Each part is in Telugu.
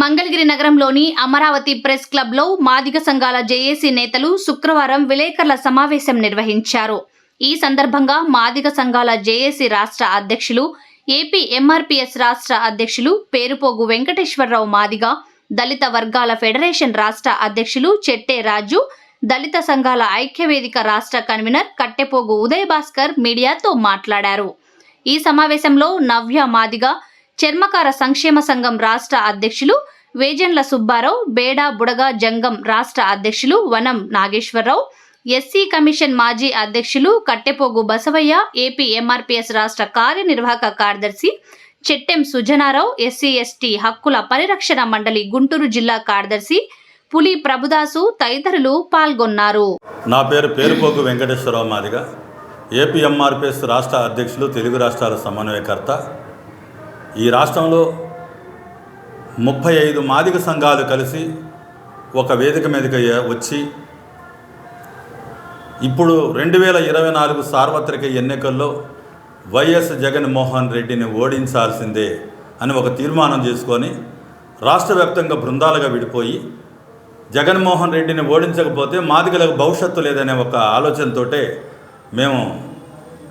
మంగళగిరి నగరంలోని అమరావతి ప్రెస్ క్లబ్లో మాదిగ సంఘాల జేఏసీ నేతలు శుక్రవారం విలేకరుల సమావేశం నిర్వహించారు. ఈ సందర్భంగా మాదిగ సంఘాల జేఏసీ రాష్ట్ర అధ్యక్షులు ఏపీ ఎంఆర్పీఎస్ రాష్ట్ర అధ్యక్షులు పేరుపోగు వెంకటేశ్వరరావు మాదిగ దళిత వర్గాల ఫెడరేషన్ రాష్ట్ర అధ్యక్షులు చెట్టే రాజు దళిత సంఘాల ఐక్యవేదిక రాష్ట్ర కన్వీనర్ కట్టెపోగు ఉదయ్ భాస్కర్ మీడియాతో మాట్లాడారు. ఈ సమావేశంలో నవ్య మాదిగ చర్మకార సంక్షేమ సంఘం రాష్ట్ర అధ్యక్షులు వేజన్ల సుబ్బారావు బేడా బుడగ జంగం రాష్ట్ర అధ్యక్షులు వనం నాగేశ్వరరావు ఎస్సీ కమిషన్ మాజీ అధ్యక్షులు కట్టెపోగు బసవయ్య ఏపీ ఎంఆర్పీఎస్ రాష్ట్ర కార్యనిర్వాహక కార్యదర్శి చెట్టెం సుజనారావు ఎస్సీ ఎస్టీ హక్కుల పరిరక్షణ మండలి గుంటూరు జిల్లా కార్యదర్శి పులి ప్రభుదాసు తదితరులు పాల్గొన్నారు. నా పేరు పేరుపోగు వెంకటేశ్వరరావు మాదిగ ఏపీఎంఆర్పిఎస్ రాష్ట్ర అధ్యక్షులు తెలుగు రాష్ట్రాల సమన్వయకర్త. ఈ రాష్ట్రంలో ముప్పై ఐదు మాదిక సంఘాలు కలిసి ఒక వేదిక మీదకి వచ్చి ఇప్పుడు రెండు వేల ఇరవై నాలుగు సార్వత్రిక ఎన్నికల్లో వైఎస్ జగన్మోహన్ రెడ్డిని ఓడించాల్సిందే అని ఒక తీర్మానం చేసుకొని రాష్ట్ర వ్యాప్తంగా బృందాలుగా విడిపోయి జగన్మోహన్ రెడ్డిని ఓడించకపోతే మాదిగలకు భవిష్యత్తు లేదనే ఒక ఆలోచనతోటే మేము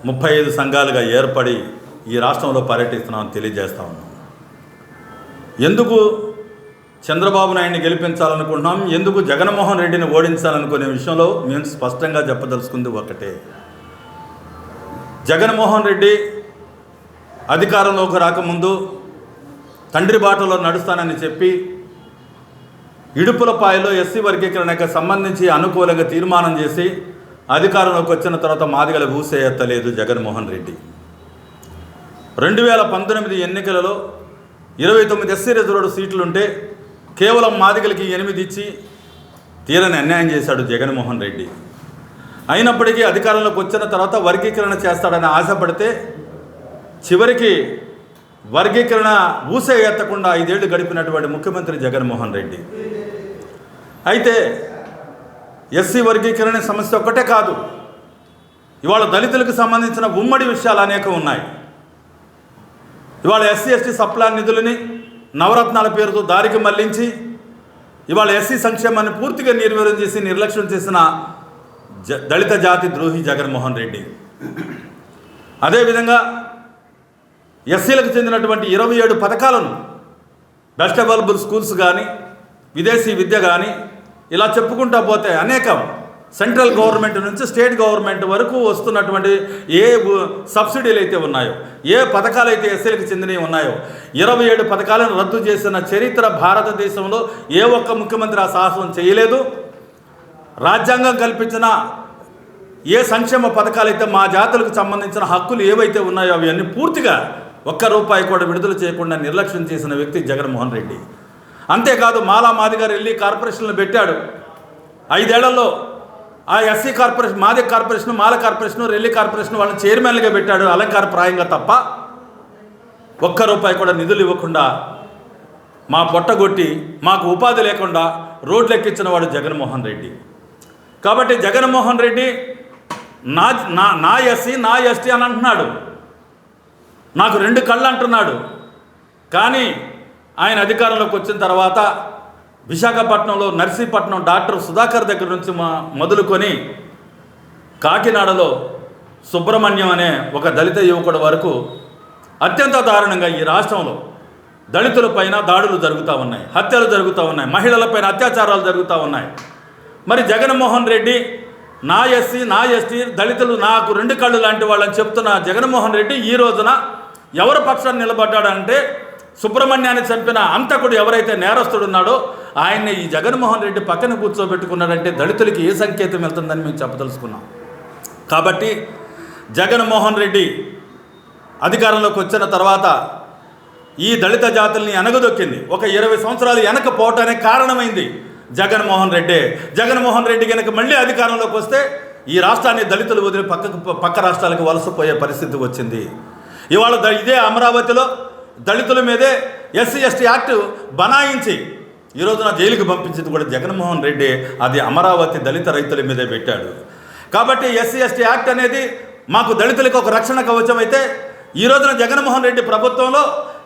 ముప్పై ఐదు సంఘాలుగా ఏర్పడి ఈ రాష్ట్రంలో పర్యటిస్తున్నామని తెలియజేస్తా ఉన్నాం. ఎందుకు చంద్రబాబు నాయుడిని గెలిపించాలనుకుంటున్నాం? ఎందుకు జగన్మోహన్ రెడ్డిని ఓడించాలనుకునే విషయంలో మేము స్పష్టంగా చెప్పదలుచుకుంది ఒకటే. జగన్మోహన్ రెడ్డి అధికారంలోకి రాకముందు తండ్రి బాటలో నడుస్తానని చెప్పి ఇడుపులపాయలో ఎస్సీ వర్గీకరణకు సంబంధించి అనుకూలంగా తీర్మానం చేసి అధికారంలోకి వచ్చిన తర్వాత మాదిగల ఊసే ఎత్తలేదు జగన్మోహన్ రెడ్డి. రెండు వేల పంతొమ్మిది ఎన్నికలలో ఇరవై తొమ్మిది ఎస్సీ రిజర్వ్డ్ సీట్లుంటే కేవలం మాదిగలకి ఎనిమిది ఇచ్చి తీరని అన్యాయం చేశాడు జగన్మోహన్ రెడ్డి. అయినప్పటికీ అధికారంలోకి వచ్చిన తర్వాత వర్గీకరణ చేస్తాడని ఆశపడితే చివరికి వర్గీకరణ ఊసే ఎత్తకుండా ఐదేళ్ళు గడిపినటువంటి ముఖ్యమంత్రి జగన్మోహన్ రెడ్డి. అయితే ఎస్సీ వర్గీకరణ సమస్య ఒక్కటే కాదు. ఇవాళ దళితులకు సంబంధించిన ఉమ్మడి విషయాలు అనేకం ఉన్నాయి. ఇవాళ ఎస్సీ ఎస్టీ సప్లాన్ నిధులని నవరత్నాల పేరుతో దారికి మళ్ళించి ఇవాళ ఎస్సీ సంక్షేమాన్ని పూర్తిగా నిర్వీర్యం చేసి నిర్లక్ష్యం చేసిన జ దళిత జాతి ద్రోహి జగన్మోహన్ రెడ్డి. అదేవిధంగా ఎస్సీలకు చెందినటువంటి ఇరవై ఏడు పథకాలను బెస్ట్ అవైలబుల్ స్కూల్స్ కానీ విదేశీ విద్య కానీ ఇలా చెప్పుకుంటా పోతే అనేకం సెంట్రల్ గవర్నమెంట్ నుంచి స్టేట్ గవర్నమెంట్ వరకు వస్తున్నటువంటి ఏ సబ్సిడీలు అయితే ఉన్నాయో ఏ పథకాలు అయితే ఎస్సీలకు చెందినవి ఉన్నాయో ఇరవై ఏడు పథకాలను రద్దు చేసిన చరిత్ర భారతదేశంలో ఏ ఒక్క ముఖ్యమంత్రి ఆ సాహసం చేయలేదు. రాజ్యాంగం కల్పించిన ఏ సంక్షేమ పథకాలైతే మా జాతులకు సంబంధించిన హక్కులు ఏవైతే ఉన్నాయో అవన్నీ పూర్తిగా ఒక్క రూపాయి కూడా విడుదల చేయకుండా నిర్లక్ష్యం చేసిన వ్యక్తి జగన్మోహన్ రెడ్డి. అంతేకాదు మాలా మాదిగారు వెళ్ళి కార్పొరేషన్లు పెట్టాడు. ఐదేళ్ళలో ఆ ఎస్సీ కార్పొరేషన్ మాదే corporation Mala corporation Relli corporation వాళ్ళని చైర్మన్లుగా పెట్టాడు అలంకార ప్రాయంగా తప్ప ఒక్క రూపాయి కూడా నిధులు ఇవ్వకుండా మా పొట్టగొట్టి మాకు ఉపాధి లేకుండా రోడ్లు ఎక్కించిన వాడు జగన్మోహన్ రెడ్డి. కాబట్టి జగన్మోహన్ రెడ్డి నా నా నా ఎస్సీ నా ఎస్టీ అని అంటున్నాడు. నాకు రెండు కళ్ళు అంటున్నాడు. కానీ ఆయన అధికారంలోకి వచ్చిన తర్వాత విశాఖపట్నంలో నర్సీపట్నం డాక్టర్ సుధాకర్ దగ్గర నుంచి మా మొదలుకొని కాకినాడలో సుబ్రహ్మణ్యం అనే ఒక దళిత యువకుడు వరకు అత్యంత దారుణంగా ఈ రాష్ట్రంలో దళితులపైన దాడులు జరుగుతూ ఉన్నాయి హత్యలు జరుగుతూ ఉన్నాయి మహిళలపైన అత్యాచారాలు జరుగుతూ ఉన్నాయి. మరి జగన్మోహన్ రెడ్డి నా ఎస్సీ నా ఎస్టీ దళితులు నాకు రెండు కళ్ళు లాంటి వాళ్ళని చెప్తున్న జగన్మోహన్ రెడ్డి ఈ రోజున ఎవరి పక్షాన్ని నిలబడ్డాడంటే సుబ్రహ్మణ్యాన్ని చంపిన అంతకుడు ఎవరైతే నేరస్తుడున్నాడో ఆయన్ని ఈ జగన్మోహన్ రెడ్డి పక్కన కూర్చోబెట్టుకున్నాడంటే దళితులకి ఏ సంకేతం వెళ్తుందని మేము చెప్పదలుచుకున్నాం. కాబట్టి జగన్మోహన్ రెడ్డి అధికారంలోకి వచ్చిన తర్వాత ఈ దళిత జాతుల్ని ఎనగదొక్కింది ఒక ఇరవై సంవత్సరాలు వెనకపోవటానికి కారణమైంది జగన్మోహన్ రెడ్డి. జగన్మోహన్ రెడ్డి కనుక మళ్ళీ అధికారంలోకి వస్తే ఈ రాష్ట్రాన్ని దళితులు వదిలి పక్కకు పక్క రాష్ట్రాలకు వలసపోయే పరిస్థితి వచ్చింది. ఇవాళ ఇదే అమరావతిలో దళితుల మీదే ఎస్సీ ఎస్టీ యాక్ట్ బనాయించి ఈ రోజున జైలుకి పంపించింది కూడా జగన్మోహన్ రెడ్డి అది అమరావతి దళిత రైతుల మీదే పెట్టాడు. కాబట్టి ఎస్సీ ఎస్టీ యాక్ట్ అనేది మాకు దళితులకు ఒక రక్షణ కవచం అయితే ఈ రోజున జగన్మోహన్ రెడ్డి ప్రభుత్వంలో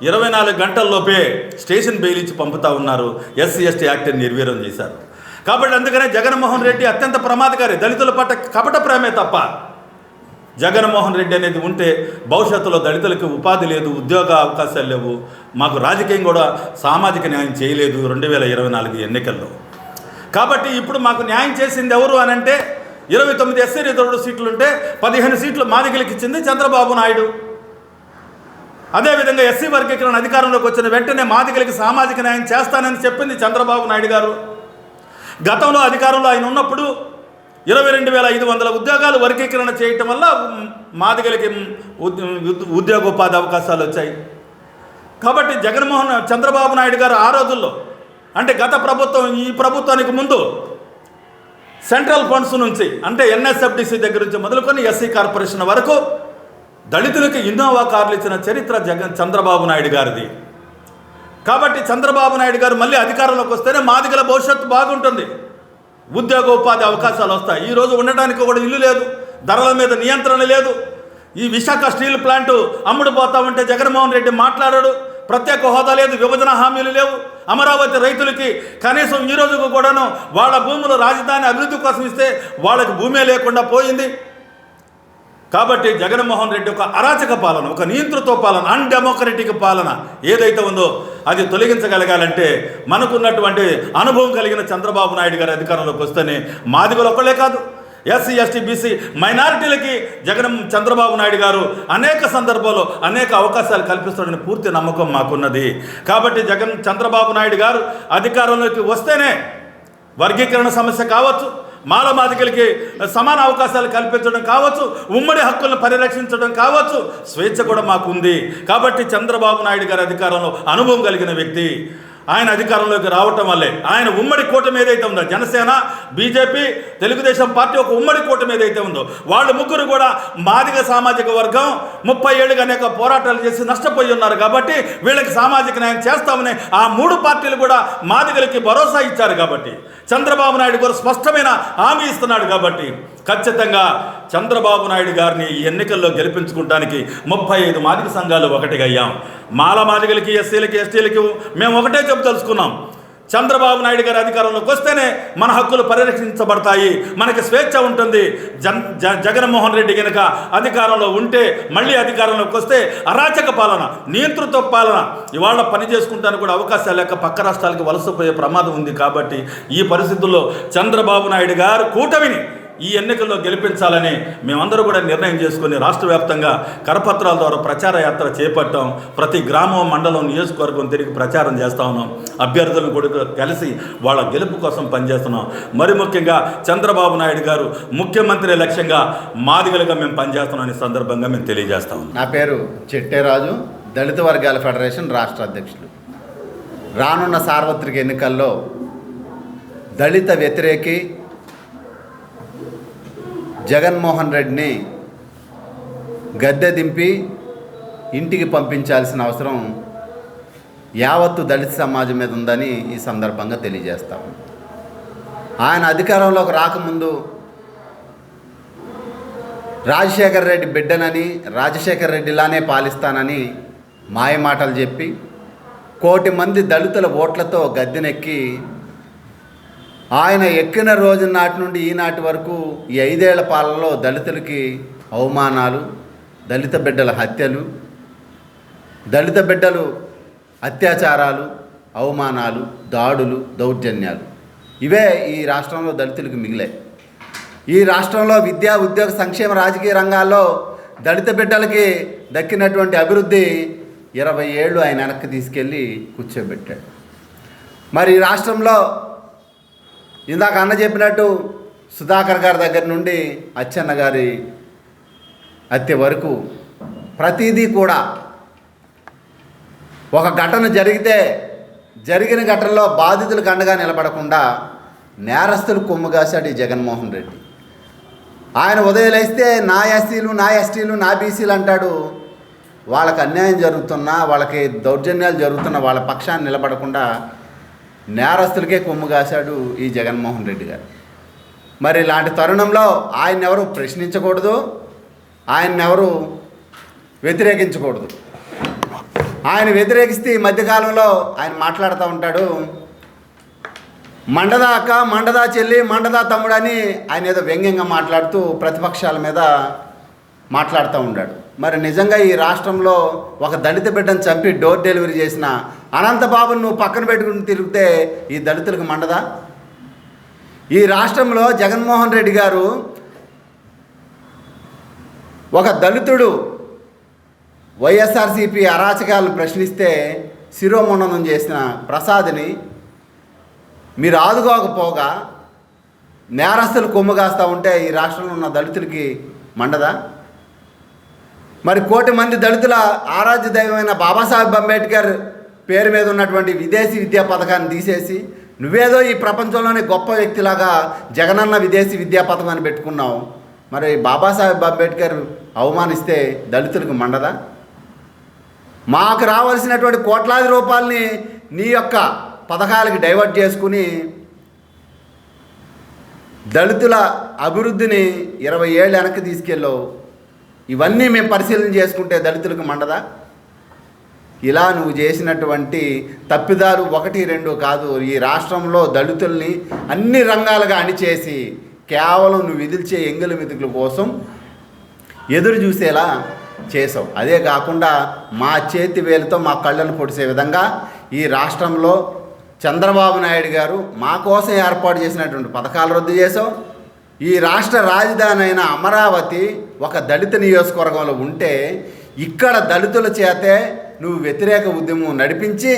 ఇరవై నాలుగు గంటల్లోపే స్టేషన్ బెయిల్ ఇచ్చి పంపుతా ఉన్నారు. ఎస్సీ ఎస్టీ యాక్ట్ని నిర్వీర్యం చేశారు. కాబట్టి అందుకనే జగన్మోహన్ రెడ్డి అత్యంత ప్రమాదకారి దళితుల పట్ల కపట ప్రేమే తప్ప జగన్మోహన్ రెడ్డి అనేది ఉంటే భవిష్యత్తులో దళితులకు ఉపాధి లేదు ఉద్యోగ అవకాశాలు లేవు. మాకు రాజకీయం కూడా సామాజిక న్యాయం చేయలేదు రెండు వేల ఇరవై నాలుగు ఎన్నికల్లో. కాబట్టి ఇప్పుడు మాకు న్యాయం చేసింది ఎవరు అని అంటే ఇరవై తొమ్మిది ఎస్సీ రిజర్వ్డ్ సీట్లు ఉంటే పదిహేను సీట్లు మాదిగలకి ఇచ్చింది చంద్రబాబు నాయుడు. అదేవిధంగా ఎస్సీ వర్గీకరణ అధికారంలోకి వచ్చిన వెంటనే మాదిగలకి సామాజిక న్యాయం చేస్తానని చెప్పింది చంద్రబాబు నాయుడు గారు. గతంలో అధికారంలో ఆయన ఉన్నప్పుడు ఇరవై రెండు వేల ఐదు వందల ఉద్యోగాలు వర్గీకరణ చేయటం వల్ల మాదిగలకి ఉద్- ఉద్యోగోపాధి అవకాశాలు వచ్చాయి. కాబట్టి జగన్మోహన్ చంద్రబాబు నాయుడు గారు ఆ రోజుల్లో అంటే గత ప్రభుత్వం ఈ ప్రభుత్వానికి ముందు సెంట్రల్ ఫండ్స్ నుంచి అంటే ఎన్ఎస్ఎఫ్డిసి దగ్గర నుంచి మొదలుకొని ఎస్సీ కార్పొరేషన్ వరకు దళితులకు ఇన్నోవా కార్లు ఇచ్చిన చరిత్ర జగన్ చంద్రబాబు నాయుడు గారిది. కాబట్టి చంద్రబాబు నాయుడు గారు మళ్ళీ అధికారంలోకి వస్తేనే మాదిగల భవిష్యత్తు బాగుంటుంది. ఉద్యోగ ఉపాధి అవకాశాలు వస్తాయి. ఈ రోజు ఉండడానికి కూడా ఇల్లు లేదు ధరల మీద నియంత్రణ లేదు. ఈ విశాఖ స్టీల్ ప్లాంటు అమ్ముడు పోతా ఉంటే జగన్మోహన్ రెడ్డి మాట్లాడాడు. ప్రత్యేక హోదా లేదు విభజన హామీలు లేవు. అమరావతి రైతులకి కనీసం ఈ రోజుకు కూడాను వాళ్ళ భూములు రాజధాని అభివృద్ధి కోసం ఇస్తే వాళ్ళకి భూమే లేకుండా పోయింది. కాబట్టి జగన్మోహన్ రెడ్డి ఒక అరాచక పాలన ఒక నియంతృత్వ పాలన అన్డెమోక్రటిక్ పాలన ఏదైతే ఉందో అది తొలగించగలగాలంటే మనకున్నటువంటి అనుభవం కలిగిన చంద్రబాబు నాయుడు గారి అధికారంలోకి వస్తేనే మాదిగలు ఒక్కలే కాదు. ఎస్సీ ఎస్టీ బీసీ మైనారిటీలకి జగన్ చంద్రబాబు నాయుడు గారు అనేక సందర్భాల్లో అనేక అవకాశాలు కల్పిస్తాడని పూర్తి నమ్మకం మాకున్నది. కాబట్టి జగన్ చంద్రబాబు నాయుడు గారు అధికారంలోకి వస్తేనే వర్గీకరణ సమస్య కావచ్చు. మాల సమాన అవకాశాలు కల్పించడం కావచ్చు ఉమ్మడి హక్కులను పరిరక్షించడం కావచ్చు స్వేచ్ఛ కూడా మాకుంది. కాబట్టి చంద్రబాబు నాయుడు గారి అధికారంలో అనుభవం కలిగిన వ్యక్తి ఆయన అధికారంలోకి రావటం వల్లే. ఆయన ఉమ్మడి కూటమి ఏదైతే ఉందో జనసేన బీజేపీ తెలుగుదేశం పార్టీ ఒక ఉమ్మడి కూటమి ఏదైతే ఉందో వాళ్ళు ముగ్గురు కూడా మాదిగ సామాజిక వర్గం ముప్పై ఏళ్ళుగా అనేక పోరాటాలు చేసి నష్టపోయి ఉన్నారు కాబట్టి వీళ్ళకి సామాజిక న్యాయం చేస్తామని ఆ మూడు పార్టీలు కూడా మాదిగలకి భరోసా ఇచ్చారు కాబట్టి. చంద్రబాబు నాయుడు గారు స్పష్టమైన హామీ ఇస్తున్నాడు కాబట్టి. ఖచ్చితంగా చంద్రబాబు నాయుడు గారిని ఈ ఎన్నికల్లో గెలిపించుకోవడానికి ముప్పై ఐదు మాదిక సంఘాలు ఒకటిగా అయ్యాం. మాల మాదిగలకి ఎస్సీలకి ఎస్టీలకి మేము ఒకటే చెప్పదలుచుకున్నాం చంద్రబాబు నాయుడు గారి అధికారంలోకి వస్తేనే మన హక్కులు పరిరక్షించబడతాయి. మనకి స్వేచ్ఛ ఉంటుంది. జన్ జ- జగన్మోహన్ రెడ్డి కనుక అధికారంలో ఉంటే మళ్ళీ అధికారంలోకి వస్తే అరాచక పాలన నియంతృత్వ పాలన ఇవాళ పని చేసుకుంటానికి కూడా అవకాశాలు లేక పక్క రాష్ట్రాలకు వలసపోయే ప్రమాదం ఉంది కాబట్టి ఈ పరిస్థితుల్లో చంద్రబాబు నాయుడు గారు కూటమిని ఈ ఎన్నికల్లో గెలిపించాలని మేమందరూ కూడా నిర్ణయం చేసుకుని రాష్ట్ర వ్యాప్తంగా కరపత్రాల ద్వారా ప్రచార యాత్ర చేపట్టాం. ప్రతి గ్రామం మండలం నియోజకవర్గం తిరిగి ప్రచారం చేస్తా ఉన్నాం. అభ్యర్థులను కూడా కలిసి వాళ్ళ గెలుపు కోసం పనిచేస్తున్నాం. మరి ముఖ్యంగా చంద్రబాబు నాయుడు గారు ముఖ్యమంత్రి లక్ష్యంగా మాదిగలుగా మేము పనిచేస్తున్నాం ఈ సందర్భంగా మేము తెలియజేస్తా ఉన్నాం. నా పేరు చెట్టేరాజు దళిత వర్గాల ఫెడరేషన్ రాష్ట్ర అధ్యక్షులు. రానున్న సార్వత్రిక ఎన్నికల్లో దళిత వ్యతిరేకి జగన్మోహన్ రెడ్డిని గద్దె దింపి ఇంటికి పంపించాల్సిన అవసరం యావత్తు దళిత సమాజం మీద ఉందని ఈ సందర్భంగా తెలియజేస్తాము ఆయన అధికారంలోకి రాకముందు రాజశేఖర రెడ్డి బిడ్డనని రాజశేఖర రెడ్డిలానే పాలిస్తానని మాయమాటలు చెప్పి కోటి మంది దళితుల ఓట్లతో గద్దెనెక్కి ఆయన ఎక్కిన రోజు నాటి నుండి ఈనాటి వరకు ఈ ఐదేళ్ళ పాలనలో దళితులకి అవమానాలు దళిత బిడ్డల హత్యలు దళిత బిడ్డలు అత్యాచారాలు అవమానాలు దాడులు దౌర్జన్యాలు. ఇవే ఈ రాష్ట్రంలో దళితులకు మిగిలాయి. ఈ రాష్ట్రంలో విద్యా ఉద్యోగ సంక్షేమ రాజకీయ రంగాల్లో దళిత బిడ్డలకి దక్కినటువంటి అభివృద్ధి ఇరవై ఏళ్ళు ఆయన వెనక్కి తీసుకెళ్ళి కూర్చోబెట్టాడు. మరి రాష్ట్రంలో ఇందాక అన్న చెప్పినట్టు సుధాకర్ గారి దగ్గర నుండి అచ్చన్న గారి హత్య వరకు ప్రతిదీ కూడా ఒక ఘటన జరిగితే జరిగిన ఘటనలో బాధితులకు అండగా నిలబడకుండా నేరస్తులు కొమ్ముగాశాడు ఈ జగన్మోహన్ రెడ్డి. ఆయన ఉదయలేస్తే నా ఎస్సీలు నా ఎస్టీలు నా బీసీలు అంటాడు. వాళ్ళకి అన్యాయం జరుగుతున్నా వాళ్ళకి దౌర్జన్యాలు జరుగుతున్న వాళ్ళ పక్షాన్ని నిలబడకుండా నేరస్తులకే కొమ్ము కాశాడు ఈ జగన్మోహన్ రెడ్డి గారు. మరి ఇలాంటి తరుణంలో ఆయన ఎవరు ప్రశ్నించకూడదు ఆయన ఎవరు వ్యతిరేకించకూడదు. ఆయన వ్యతిరేకిస్తే ఈ మధ్యకాలంలో ఆయన మాట్లాడుతూ ఉంటాడు మండదా అక్క మండదా చెల్లి మండదా తమ్ముడు అని ఆయన ఏదో వ్యంగ్యంగా మాట్లాడుతూ ప్రతిపక్షాల మీద మాట్లాడుతూ ఉన్నాడు మరి నిజంగా ఈ రాష్ట్రంలో ఒక దళిత బిడ్డను చంపి డోర్ డెలివరీ చేసిన అనంతబాబును నువ్వు పక్కన పెట్టుకుని తిరిగితే ఈ దళితులకు మండదా? ఈ రాష్ట్రంలో జగన్మోహన్ రెడ్డి గారు ఒక దళితుడు వైఎస్ఆర్సీపీ అరాచకాలను ప్రశ్నిస్తే శిరోముండనం చేసిన ప్రసాద్ని మీరు ఆదుకోకపోగా నేరస్తులు కొమ్ముగాస్తూ ఉంటే ఈ రాష్ట్రంలో ఉన్న దళితులకి మండదా? మరి కోటి మంది దళితుల ఆరాధ్య దైవమైన బాబాసాహెబ్ అంబేద్కర్ పేరు మీద ఉన్నటువంటి విదేశీ విద్యా పథకాన్ని తీసేసి నువ్వేదో ఈ ప్రపంచంలోనే గొప్ప వ్యక్తిలాగా జగనన్న విదేశీ విద్యా పథకాన్ని పెట్టుకున్నావు. మరి బాబాసాహెబ్ అంబేద్కర్ అవమానిస్తే దళితులకు మండదా? మాకు రావాల్సినటువంటి కోట్లాది రూపాయలని నీ యొక్క పథకాలకి డైవర్ట్ చేసుకుని దళితుల అభివృద్ధిని ఇరవై ఏళ్ళు వెనక్కి తీసుకెళ్ళావు. ఇవన్నీ మేము పరిశీలన చేసుకుంటే దళితులకు మండదా? ఇలా నువ్వు చేసినటువంటి తప్పిదాలు ఒకటి రెండు కాదు. ఈ రాష్ట్రంలో దళితుల్ని అన్ని రంగాలుగా అణిచేసి కేవలం నువ్వు విధిల్చే ఎంగిలి మెతుకుల కోసం ఎదురు చూసేలా చేసావు. అదే కాకుండా మా చేతి వేలతో మా కళ్ళను పొడిసే విధంగా ఈ రాష్ట్రంలో చంద్రబాబు నాయుడు గారు మా కోసం ఏర్పాటు చేసినటువంటి పథకాలు రద్దు చేసావు. ఈ రాష్ట్ర రాజధాని అయిన అమరావతి ఒక దళిత నియోజకవర్గంలో ఉంటే ఇక్కడ దళితుల చేతే నువ్వు వ్యతిరేక ఉద్యమం నడిపించి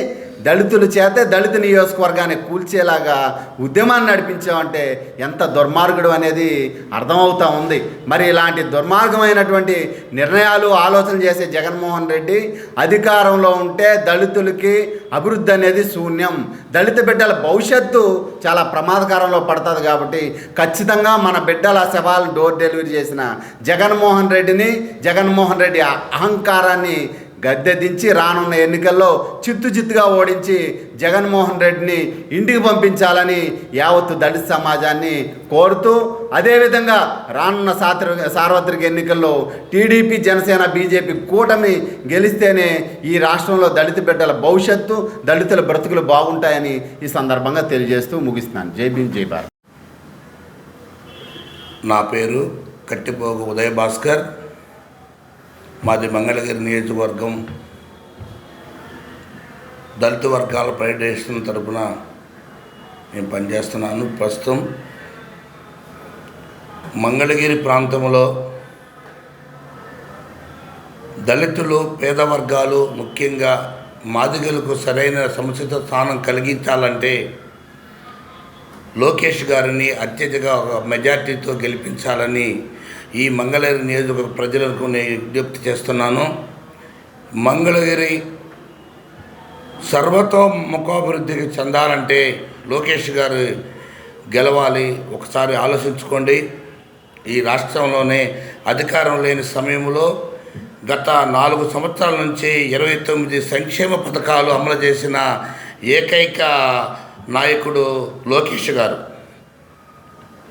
దళితుల చేతే దళిత నియోజకవర్గాన్ని కూల్చేలాగా ఉద్యమాన్ని నడిపించావంటే ఎంత దుర్మార్గుడు అనేది అర్థమవుతూ ఉంది. మరి ఇలాంటి దుర్మార్గమైనటువంటి నిర్ణయాలు ఆలోచన చేసే జగన్మోహన్ రెడ్డి అధికారంలో ఉంటే దళితులకి అభివృద్ధి అనేది శూన్యం. దళిత బిడ్డల భవిష్యత్తు చాలా ప్రమాదకరంలో పడుతుంది కాబట్టి ఖచ్చితంగా మన బిడ్డల శవాలను డోర్ డెలివరీ చేసిన జగన్మోహన్ రెడ్డిని జగన్మోహన్ రెడ్డి అహంకారాన్ని గద్దె దించి రానున్న ఎన్నికల్లో చిత్తు చిత్తుగా ఓడించి జగన్మోహన్ రెడ్డిని ఇంటికి పంపించాలని యావత్తు దళిత సమాజాన్ని కోరుతూ అదేవిధంగా రానున్న సాత్ర సార్వత్రిక ఎన్నికల్లో టీడీపీ జనసేన బీజేపీ కూటమి గెలిస్తేనే ఈ రాష్ట్రంలో దళిత బిడ్డల భవిష్యత్తు దళితుల బ్రతుకులు బాగుంటాయని ఈ సందర్భంగా తెలియజేస్తూ ముగిస్తున్నాను. జై భీమ్ జై భారత్. నా పేరు కట్టిపోగు ఉదయ భాస్కర్ మాది మంగళగిరి నియోజకవర్గం. దళిత వర్గాల ఫెడరేషన్ తరపున నేను పనిచేస్తున్నాను. ప్రస్తుతం మంగళగిరి ప్రాంతంలో దళితులు పేద వర్గాలు ముఖ్యంగా మాదిగలకు సరైన సముచిత స్థానం కలిగించాలంటే లోకేష్ గారిని అత్యధిక ఒక మెజార్టీతో గెలిపించాలని ఈ మంగళగిరి నియోజకవర్గ ప్రజలకు నేను విజ్ఞప్తి చేస్తున్నాను. మంగళగిరి సర్వతోముఖాభివృద్ధికి చెందాలంటే లోకేష్ గారు గెలవాలి. ఒకసారి ఆలోచించుకోండి. ఈ రాష్ట్రంలోనే అధికారం లేని సమయంలో గత నాలుగు సంవత్సరాల నుంచి ఇరవై తొమ్మిది సంక్షేమ పథకాలు అమలు చేసిన ఏకైక నాయకుడు లోకేష్ గారు.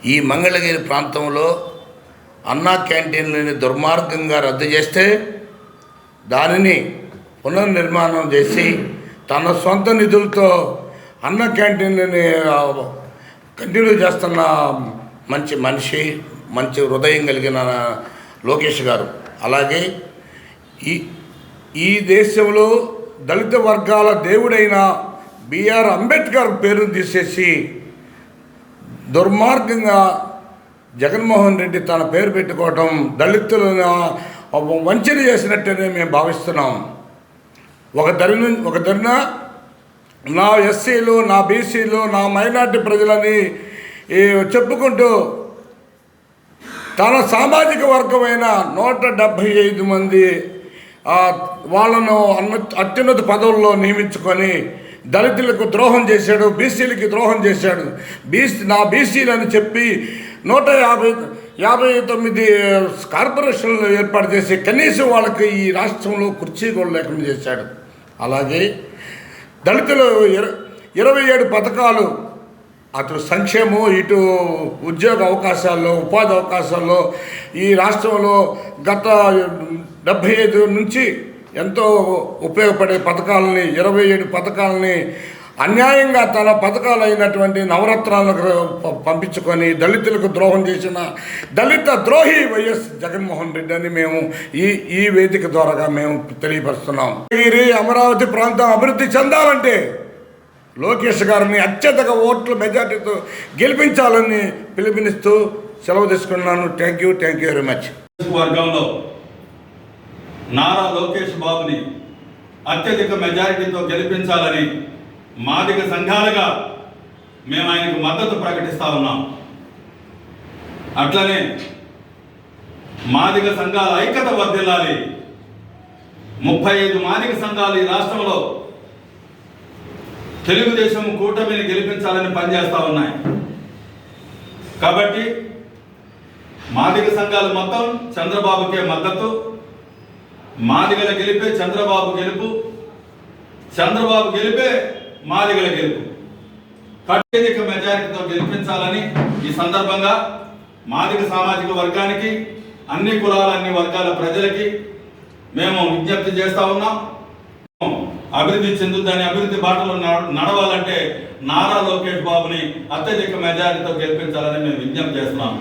ఈ మంగళగిరి ప్రాంతంలో అన్నా క్యాంటీన్లని దుర్మార్గంగా రద్దు చేస్తే దానిని పునర్నిర్మాణం చేసి తన సొంత నిధులతో అన్న క్యాంటీన్లని కంటిన్యూ చేస్తున్న మంచి మనిషి మంచి హృదయం కలిగిన లోకేష్ గారు. అలాగే ఈ ఈ దేశంలో దళిత వర్గాల దేవుడైన బిఆర్ అంబేద్కర్ పేరును తీసేసి దుర్మార్గంగా జగన్మోహన్ రెడ్డి తన పేరు పెట్టుకోవటం దళితులను వంచన చేసినట్టనే మేము భావిస్తున్నాం. ఒక దరి ఒక ధరిన నా ఎస్సీలు నా బీసీలు నా మైనార్టీ ప్రజలని చెప్పుకుంటూ తన సామాజిక వర్గమైన నూట డెబ్భై ఐదు మంది వాళ్ళను అన్న అత్యున్నత పదవుల్లో నియమించుకొని దళితులకు ద్రోహం చేశాడు బీసీలకి ద్రోహం చేశాడు. బీసీ నా బీసీలని చెప్పి నూట యాభై యాభై తొమ్మిది కార్పొరేషన్లు ఏర్పాటు చేసి కనీసం వాళ్ళకి ఈ రాష్ట్రంలో కుర్చీ కూడా లేకుండా చేశాడు. అలాగే దళితులు ఇరవై ఏడు పథకాలు అటు సంక్షేమం ఇటు ఉద్యోగ అవకాశాల్లో ఉపాధి అవకాశాల్లో ఈ రాష్ట్రంలో గత డెబ్భై ఐదు నుంచి ఎంతో ఉపయోగపడే పథకాలని ఇరవై ఏడు పథకాలని అన్యాయంగా తన పథకాలు అయినటువంటి నవరత్నాలకు ప- పంపించుకొని దళితులకు ద్రోహం చేసిన దళిత ద్రోహి వైఎస్ జగన్మోహన్ రెడ్డి అని మేము ఈ ఈ వేదిక ద్వారా మేము తెలియపరుస్తున్నాం. వీరి అమరావతి ప్రాంతం అభివృద్ధి చెందాలంటే లోకేష్ గారిని అత్యధిక ఓట్ల మెజార్టీతో గెలిపించాలని పిలుపునిస్తూ సెలవు తీసుకున్నాను. Thank you thank you very much. వర్గంలో నారా లోకేష్ బాబుని అత్యధిక మెజారిటీతో గెలిపించాలని మాదిక సంఘాలుగా మేము ఆయనకు మద్దతు ప్రకటిస్తా ఉన్నాం. అట్లనే మాదిగ సంఘాల ఐక్యత వర్దిల్లాలి ముప్పై ఐదు మాదిక సంఘాలు ఈ రాష్ట్రంలో తెలుగుదేశం కూటమిని గెలిపించాలని పనిచేస్తా ఉన్నాయి. కాబట్టి మాదిక సంఘాలు మొత్తం చంద్రబాబుకే మద్దతు మాదిగల గెలిపే చంద్రబాబు గెలుపు చంద్రబాబు గెలిపే మాదిగల గెలుపు. అత్యధిక మెజారిటీతో గెలిపించాలని ఈ సందర్భంగా మాదిగ సామాజిక వర్గానికి అన్ని కులాల అన్ని వర్గాల ప్రజలకి మేము విజ్ఞప్తి చేస్తా ఉన్నాం. అభివృద్ధి చెందుద్దని అభివృద్ధి బాటలో నడవాలంటే నారా లోకేష్ బాబుని అత్యధిక మెజారిటీతో గెలిపించాలని మేము విజ్ఞప్తి చేస్తున్నాం.